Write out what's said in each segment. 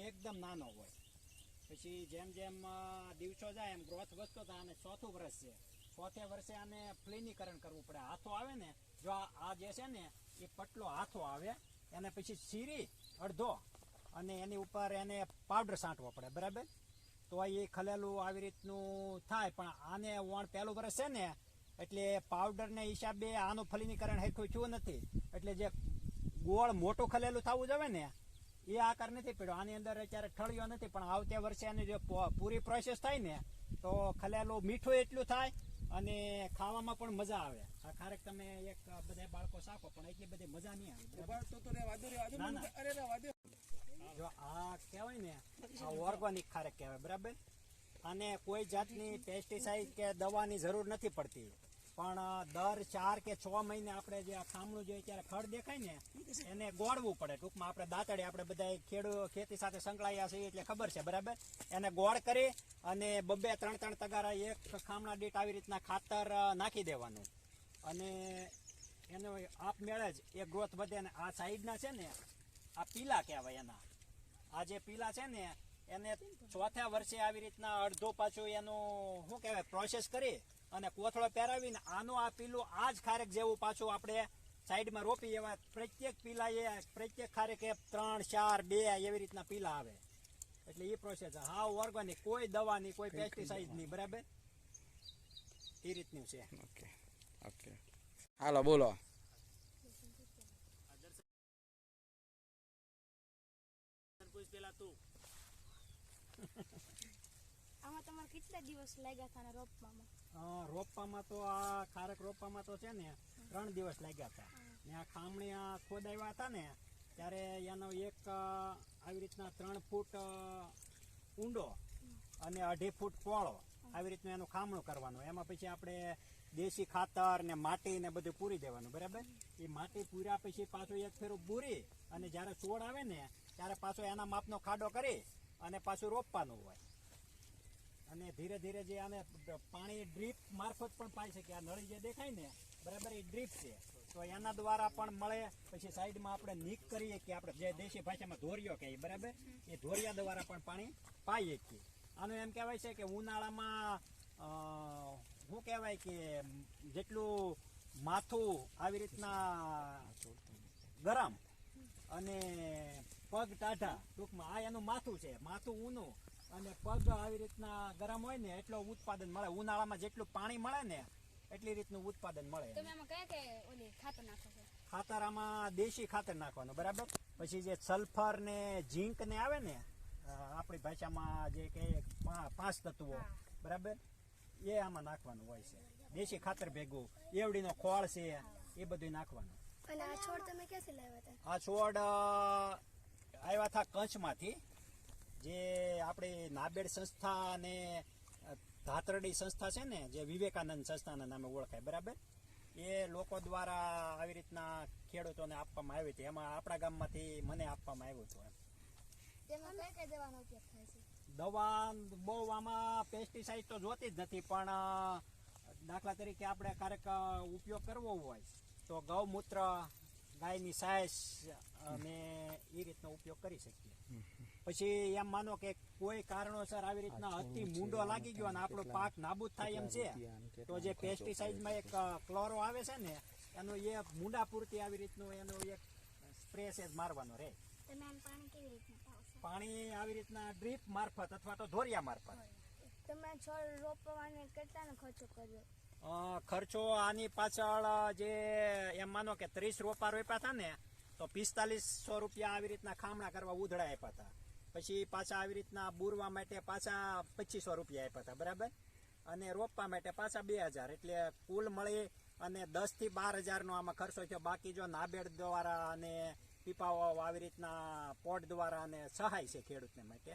એકદમ નાનો હોય. પછી જેમ જેમ દિવસો જાય એમ ગ્રોથ વધતો થાય અને ચોથું વર્ષ છે. ચોથે વર્ષે આને ફ્લિનીકરણ કરવું પડે. હાથો આવે ને, જો આ જે છે ને, એ પટલો હાથો આવે, એને પછી સીરી અડધો અને એની ઉપર એને પાવડર છાંટવો પડે. બરાબર? તો એ ખલેલું આવી રીતનું થાય. પણ આને વણ પહેલું વર્ષ છે ને, એટલે પાવડરને હિસાબે આનું ફલિનીકરણ હેઠું થયું નથી. એટલે જે ગોળ મોટું ખલેલું થવું જોઈએ ને એ આકાર નથી પડ્યો. આની અંદર અત્યારે ઠળિયો નથી પણ આવતા વર્ષે આની જો પૂરી પ્રોસેસ થાય ને તો ખલેલું મીઠું એટલું થાય અને ખાવામાં પણ મજા આવે. આ ખારેક તમે એક બધા બાળકો સાપો પણ એટલી બધી મજા નહીં આવે. જો આ કહેવાય ને આ ઓર્ગોનિક ખારેક કહેવાય બરાબર? અને કોઈ જાતની પેસ્ટિસાઇડ કે દવાની જરૂર નથી પડતી. પણ દર ચાર કે છ મહિને આપણે જે આ ખામણું જોઈએ ત્યારે ખડ દેખાય ને, એને ગોળવું પડે. ટૂંકમાં આપણે દાંતડે આપણે બધા ખેડૂ, ખેતી સાથે સંકળાયા છીએ એટલે ખબર છે, બરાબર? એને ગોળ કરી અને બબે ત્રણ ત્રણ તગારા એક ખામણા દીઠ આવી રીતના ખાતર નાખી દેવાનું. અને એનો આપમેળે જ એ ગ્રોથ વધે અને આ સાઈડના છે ને, આ પીલા કહેવાય એના. આ જે પીલા છે ને, એને ચોથા વર્ષે આવી રીતના અડધો પાછું એનું શું કહેવાય પ્રોસેસ કરી અને કોથળો પહેરાવીને આનું આ પીલું આ જ ખારેક જેવું પાછું આપણે સાઈડમાં રોપી એવા પ્રત્યેક પીલા એ પ્રત્યેક ખારેક ત્રણ ચાર બે એવી રીતના પીલા આવે. એટલે એ પ્રોસેસ હા ઓર્ગોનિક કોઈ દવાની કોઈ પેસ્ટિસાઇડ નહીં બરાબર? એ રીતનું છે. Okay okay. હાલો બોલો. પેલા તું આમાં તમારે કેટલા દિવસ લાગ્યા હતા ને રોપવામાં? રોપવામાં તો આ ખારેક રોપવામાં તો છે ને ત્રણ દિવસ લાગ્યા હતા. ને આ ખામણી આ ખોદાવ્યા હતા ને ત્યારે એનો એક આવી રીતના ત્રણ ફૂટ ઊંડો અને અઢી ફૂટ પોળો આવી રીતનું એનું ખામણું કરવાનું. એમાં પછી આપણે દેશી ખાતર ને માટી ને બધું પૂરી દેવાનું બરાબર? એ માટી પૂર્યા પછી પાછું એક ફેરું પૂરી અને જ્યારે છોડ આવે ને ત્યારે પાછો એના માપનો ખાડો કરી અને પાછું રોપવાનું હોય. અને ધીરે ધીરે જે આને પાણી ડ્રીપ મારફત પણ પાઈ શકીએ આ નળી જે દેખાય ને, બરાબર એ ડ્રીપ છે. તો એના દ્વારા પણ મળે, પછી સાઈડમાં આપણે નીક કરીએ કે આપણે જે દેશી ભાષામાં ધોરિયો કહે બરાબર? એ ધોરિયા દ્વારા પણ પાણી પાઈએ છીએ આનું એમ કહેવાય છે કે ઉનાળામાં શું કહેવાય કે, જેટલું માથું આવી રીતના ગરમ અને પગ ટાઢા, ટૂંકમાં આ એનું માથું છે, માથું ઊનું. અને પગ આવી રીતના ગરમ હોય ને એટલો ઉત્પાદન મળે. ઉનાળામાં જેટલું પાણી મળે ને એટલી રીતનું ઉત્પાદન મળે તમે આમાં કયા કયા ઓલી ખાતર નાખો છો? ખાતર આમાં દેશી ખાતર નાખવાનું બરાબર? પછી જે સલ્ફર ને ઝીંક ને આવે ને આપણી ભાષામાં જે કે પાંચ તત્વો બરાબર? એ આમાં નાખવાનું હોય છે. દેશી ખાતર ભેગું. એવડીનો ખોળ છે એ બધું નાખવાનું. અને આ છોડ તમે ક્યાંથી લાવ્યા હતા? આ છોડ આવ્યા હતા કચ્છમાંથી. જે આપણી નાબેડ સંસ્થા અને ધાતરડી સંસ્થા છે ને જે વિવેકાનંદ સંસ્થાના નામે ઓળખાય બરાબર? એ લોકો દ્વારા આવી રીતના ખેડૂતોને આપવામાં આવી હતી. એમાં આપણા ગામમાંથી મને આપવામાં આવ્યું હતું એમ. દવા બહુ આમાં પેસ્ટિસાઇડ તો જોતી જ નથી પણ દાખલા તરીકે આપણે ક્યારેક ઉપયોગ કરવો હોય તો ગૌમૂત્ર ગાયની સાયસ અને એ રીતનો ઉપયોગ કરી શકીએ. પછી એમ માનો કે કોઈ કારણોસર આવી રીતના અતિ મૂંડો લાગી ગયો અને આપણો પાક નાબૂદ થાય એમ છે તો જે પેસ્ટિસાઇડમાં એક ક્લોરો આવે છે ને એનો એ મૂંડા પૂરતી આવી રીતનું એનો એક સ્પ્રે છે મારવાનો રહે પાણી આવી રીતના ડ્રીપ મારફત અથવા તો ધોરિયા મારફત. તમે છોડ રોપવાને કેટલાનો ખર્ચો કર્યો? ખર્ચો આની પાછળ જે એમ માનો કે ત્રીસ રોપા રોપ્યા હતા ને તો પિસ્તાલીસો રૂપિયા આવી રીતના ખામણા કરવા ઉધડા આપ્યા હતા. પછી પાછા આવી રીતના બુરવા માટે પાછા પચીસો રૂપિયા આપ્યા હતા બરાબર? અને રોપવા માટે પાછા બે હજાર એટલે કુલ મળી અને દસથી બાર હજારનો આમાં ખર્ચો થયો. બાકી જો નાબેડ દ્વારા અને પીપાઓ આવી રીતના પોટ દ્વારા અને સહાય છે ખેડૂતને માટે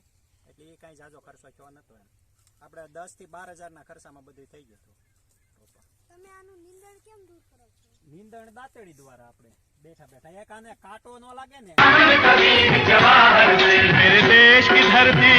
એટલે એ કાંઈ જાજો ખર્ચો થયો નહોતો એમ. આપણે દસથી બાર હજારના ખર્ચામાં બધું થઈ ગયું હતું. તમે આનું નિંદણ કેમ દૂર કરો છો? નીંદણ દાંતેડી દ્વારા આપણે બેઠા બેઠા. એક આને કાંટો ન લાગે ને. मेरे देश